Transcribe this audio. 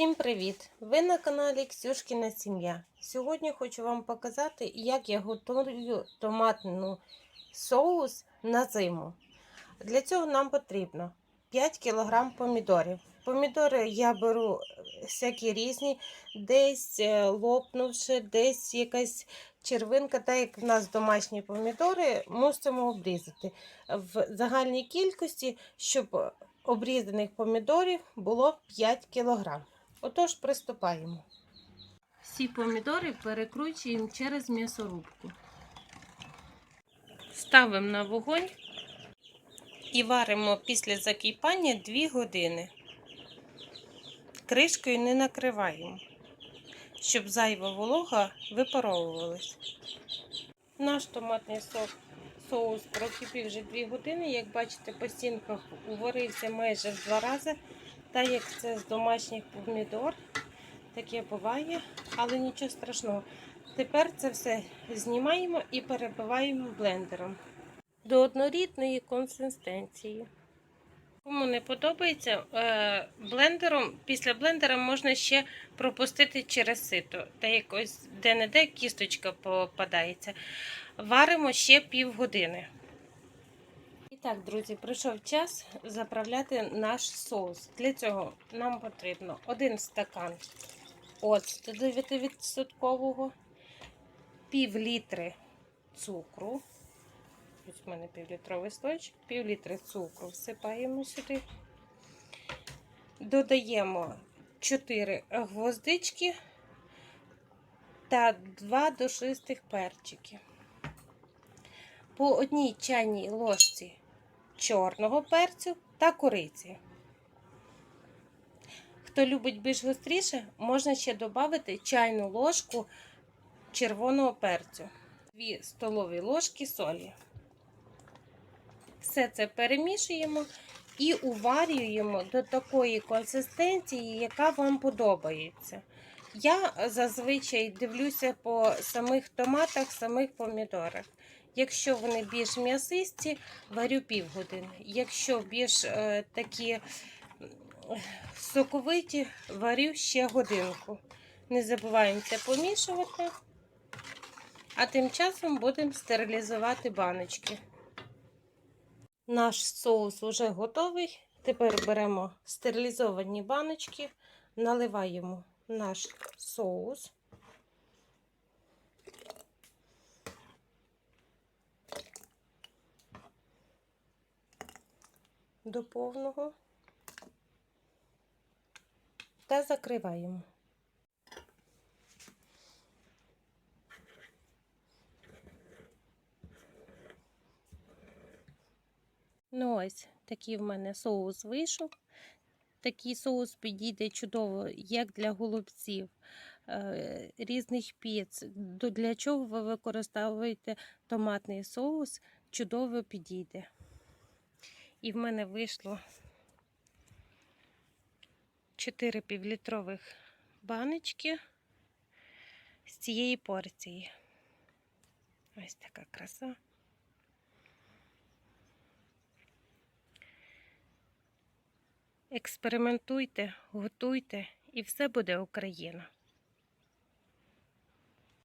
Всім привіт! Ви на каналі Ксюшкіна Сім'я. Сьогодні хочу вам показати, як я готую томатний соус на зиму. Для цього нам потрібно 5 кг помідорів. Помідори я беру всякі різні, десь е, лопнувши, десь якась червинка, так як в нас домашні помідори, мусимо обрізати в загальній кількості, щоб обрізаних помідорів було 5 кг. Отож, приступаємо. Всі помідори перекручуємо через м'ясорубку. Ставимо на вогонь і варимо після закипання 2 години. Кришкою не накриваємо, щоб зайва волога випаровувалась. Наш томатний сок, соус прокипів вже 2 години. Як бачите, по стінках уварився майже в 2 рази. Та як це з домашніх помідор, таке буває, але нічого страшного. Тепер це все знімаємо і перебиваємо блендером до однорідної консистенції. Кому не подобається, е, блендером, після блендера можна ще пропустити через сито, та якось де-не-де кісточка попадається. Варимо ще півгодини. Так, друзі, прийшов час заправляти наш соус. Для цього нам потрібно 1 стакан оцту 9%, пів літри цукру. Ось у мене півлітровий стойчик, пів літри цукру всипаємо сюди. Додаємо 4 гвоздички та 2 душистих перчики. По одній чайній ложці чорного перцю та кориці. Хто любить більш гостріше, можна ще додати чайну ложку червоного перцю, 2 столові ложки солі. Все це перемішуємо і уварюємо до такої консистенції, яка вам подобається. Я зазвичай дивлюся по самих томатах, самих помідорах. Якщо вони більш м'ясисті, варю півгодини. Якщо більш е, такі соковиті, варю ще годинку. Не забуваємо це помішувати, а тим часом будемо стерилізувати баночки. Наш соус вже готовий. Тепер беремо стерилізовані баночки, наливаємо наш соус. До повного та закриваємо. Ну ось такий в мене соус вийшов. Такий соус підійде чудово як для голубців, е, різних піц. Для чого ви використовуєте томатний соус, чудово підійде. І в мене вийшло 4 півлітрових баночки з цієї порції. Ось така краса. Експериментуйте, готуйте, і все буде Україна.